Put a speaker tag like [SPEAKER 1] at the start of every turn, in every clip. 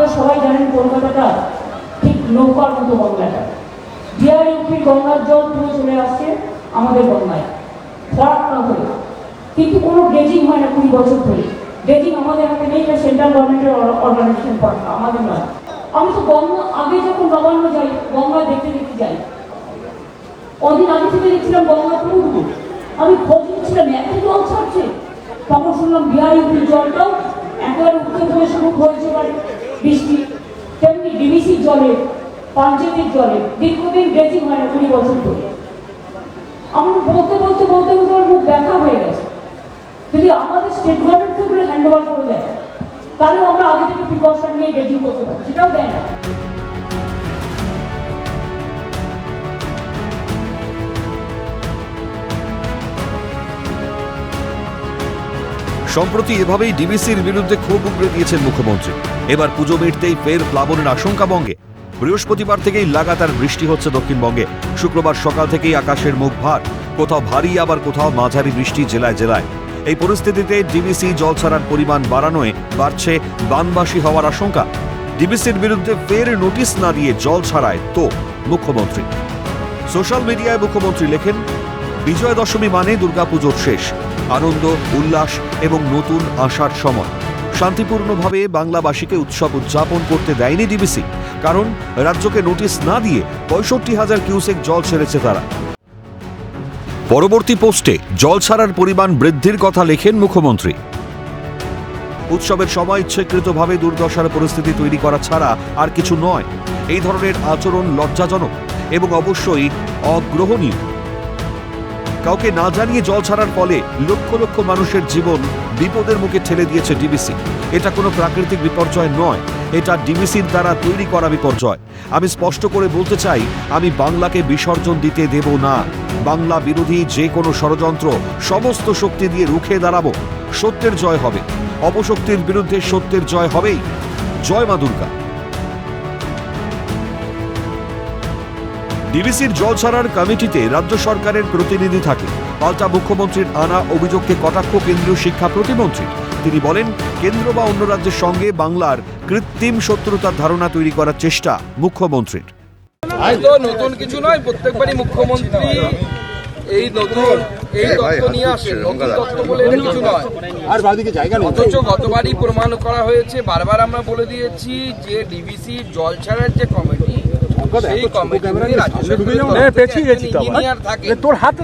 [SPEAKER 1] আপনারা সবাই জানেন কলকাতাটা ঠিক নৌকার মতো গঙ্গাটা। ডিআরইউপির গঙ্গার জল পুরো চলে আসছে আমাদের গঙ্গায়। ফরাক না হয়ে। কিন্তু কোনো ড্রেজিং হয় না কুড়ি বছর ধরে। ড্রেজিং আমাদের হাতে নেই, এটা সেন্ট্রাল গভর্নমেন্টের অর্গানাইজেশন আমাদের নয়। আমি তো গঙ্গা আগে যখন নবান্ন যাই, গঙ্গা দেখতে দেখতে যাই। কদিন আগে থেকে দেখছিলাম গঙ্গা পুরো। আমি খোঁজ নিচ্ছিলাম এত জল ছাড়ছে। তখন শুনলাম বিহারি জলটাও একবার উত্তর শুরু হয়েছে এবারে। বৃষ্টি, তেমনি ডিবিসির জলে, পাঞ্জাবের জলে, দীর্ঘদিন বেশি হয় না কুড়ি বছর ধরে। আমার বলতে বলতে বলতে বলতে আমার মুখ ব্যথা হয়ে গেছে। যদি আমাদের স্টেট গভর্নমেন্ট থেকে হ্যান্ড ওভার করে দেয়, তাহলে আমরা আগে থেকে প্রিকশন নিয়ে ড্রেজিং করতে পারি সেটাও দেয় না।
[SPEAKER 2] সম্প্রতি এভাবেই ডিবিসির বিরুদ্ধে ক্ষোভ উগড়ে দিয়েছেন মুখ্যমন্ত্রী। এবার পুজো মিটতেই ফের প্লাবনের আশঙ্কা বঙ্গে বৃহস্পতিবার থেকেই লাগাতার বৃষ্টি হচ্ছে দক্ষিণবঙ্গে। শুক্রবার সকাল থেকেই আকাশের মুখ ভার। কোথাও ভারী, আবার কোথাও মাঝারি বৃষ্টি জেলায় জেলায়। এই পরিস্থিতিতে ডিবিসি জল ছাড়ার পরিমাণ বাড়ানোয় বাড়ছে বানবাসী হওয়ার আশঙ্কা। ডিবিসির বিরুদ্ধে ফের নোটিশ না দিয়ে জল ছাড়ায় তো মুখ্যমন্ত্রী। সোশ্যাল মিডিয়ায় মুখ্যমন্ত্রী লেখেন বিজয়া দশমী মানে দুর্গাপুজোর শেষ। আনন্দ, উল্লাস এবং নতুন আশার সময়। শান্তিপূর্ণভাবে বাংলাবাসীকে উৎসব উদযাপন করতে দেয়নি ডিবিসি কারণ রাজ্যকে নোটিশ না দিয়ে পঁয়ষট্টি হাজার কিউসেক জল ছেড়েছে তারা। পরবর্তী পোস্টে জল ছাড়ার পরিমাণ বৃদ্ধির কথা লেখেন মুখ্যমন্ত্রী। উৎসবের সময় ইচ্ছেকৃতভাবে দুর্দশার পরিস্থিতি তৈরি করা ছাড়া আর কিছু নয়। এই ধরনের আচরণ লজ্জাজনক এবং অবশ্যই অগ্রহণীয়। কাউকে না জানিয়ে জল ছাড়ার ফলে লক্ষ লক্ষ মানুষের জীবন বিপদের মুখে ঠেলে দিয়েছে ডিবিসি এটা কোনো প্রাকৃতিক বিপর্যয় নয়, এটা ডিবিসির দ্বারা তৈরি করা বিপর্যয়। আমি স্পষ্ট করে বলতে চাই, আমি বাংলাকে বিসর্জন দিতে দেব না। বাংলা বিরোধী যে কোনো ষড়যন্ত্র সমস্ত শক্তি দিয়ে রুখে দাঁড়াবো। সত্যের জয় হবে। অপশক্তির বিরুদ্ধে সত্যের জয় হবেই। জয় মা দুর্গা। ডিবিসির জল ছাড়ার কমিটিতে রাজ্য সরকারের প্রতিনিধি থাকে পাল্টা মুখ্যমন্ত্রীর আনা অভিযোগকে কটাক্ষ কেন্দ্রীয় শিক্ষা প্রতিমন্ত্রী। তিনি বলেন কেন্দ্র বা অন্য রাজ্যের সঙ্গে বাংলার কৃত্রিম শত্রুতার ধারণা তৈরি করার চেষ্টা মুখ্যমন্ত্রীর।
[SPEAKER 3] তো নতুন কিছু নয় প্রত্যেকবারই মুখ্যমন্ত্রী এই নতুন এই তত্ত্ব নিয়ে আসেন নতুন তত্ত্ব বলে এটা কিছু নয়।
[SPEAKER 4] আর বাদিকে জায়গা নেই।
[SPEAKER 3] অথচ গতবারই প্রমাণ করা হয়েছে বারবার আমরা বলে দিয়েছি যে ডিভিসি জল ছাড়ার যে কমিটি
[SPEAKER 4] তোর হাতে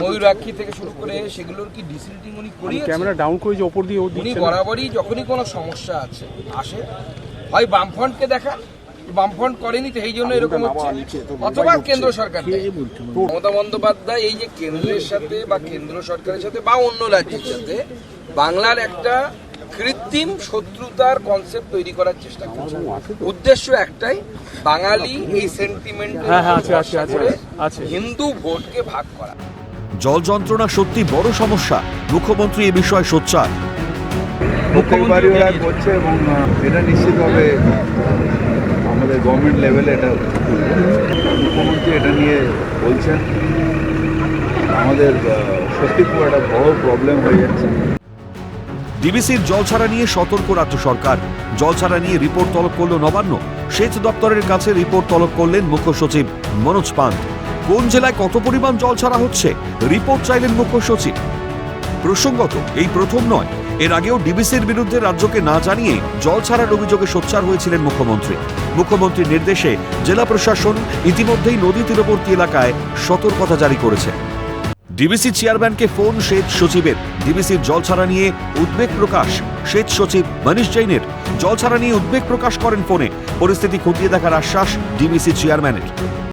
[SPEAKER 3] ময়ূরাক্ষী থেকে শুরু করে সেগুলোর কি ডিসিল্টিং উনি করিয়েছেন?
[SPEAKER 4] ক্যামেরা ডাউন করে যে ওপর দিয়ে ও
[SPEAKER 3] উনি বরাবরই যখনই কোনো সমস্যা আছে আসে হয় বামফ্রন্টকে দেখান। বামফ্রন্ট করেনি তো এই জন্য এরকম হচ্ছে। অথবা কেন্দ্র সরকার। মমতা বন্দ্যোপাধ্যায় এই যে কেন্দ্রের সাথে বা কেন্দ্র সরকারের সাথে বা অন্য রাজ্যের সাথে বাংলার একটা কৃত্রিম শত্রুতার কনসেপ্ট তৈরি করার চেষ্টা করছে। উদ্দেশ্য একটাই বাঙালি এই সেন্টিমেন্ট
[SPEAKER 4] হ্যাঁ, হ্যাঁ, আছে, আছে, আছে, আছে।
[SPEAKER 3] হিন্দু ভোটকে ভাগ করা।
[SPEAKER 2] জল যন্ত্রণা সত্যি বড় সমস্যা মুখ্যমন্ত্রী এ বিষয়ে সোচ্চার।
[SPEAKER 5] ওরা করছে এবং এটা নিশ্চিতভাবে আমাদের গভর্নমেন্ট লেভেলে এটা মুখ্যমন্ত্রী এটা নিয়ে বলছেন। আমাদের সত্যি খুব একটা বড় প্রবলেম হয়ে যাচ্ছে।
[SPEAKER 2] ডিবিসির জল ছাড়া নিয়ে সতর্ক রাজ্য সরকার। জল ছাড়া নিয়ে রিপোর্ট তলব করল নবান্ন। সেচ দপ্তরের কাছে রিপোর্ট তলব করলেন মুখ্য সচিব মনোজ পান্ত। কোন জেলায় কত পরিমাণ জল ছাড়া হচ্ছে? রিপোর্ট চাইলেন মুখ্য সচিব। প্রসঙ্গত, এই প্রথম নয়। এর আগেও ডিবিসির বিরুদ্ধে রাজ্যকে না জানিয়ে জল ছাড়ার অভিযোগে সোচ্চার হয়েছিলেন মুখ্যমন্ত্রী। মুখ্যমন্ত্রীর নির্দেশে জেলা প্রশাসন ইতিমধ্যেই নদী তীরবর্তী এলাকায় সতর্কতা জারি করেছে। ডিবিসি চেয়ারম্যানকে ফোন সেচ সচিবের। ডিবিসির জল ছাড়া নিয়ে উদ্বেগ প্রকাশ। সেচ সচিব মনীষ জৈনের জল ছাড়া নিয়ে উদ্বেগ প্রকাশ করেন ফোনে। পরিস্থিতি খতিয়ে দেখার আশ্বাস ডিবিসি চেয়ারম্যানের।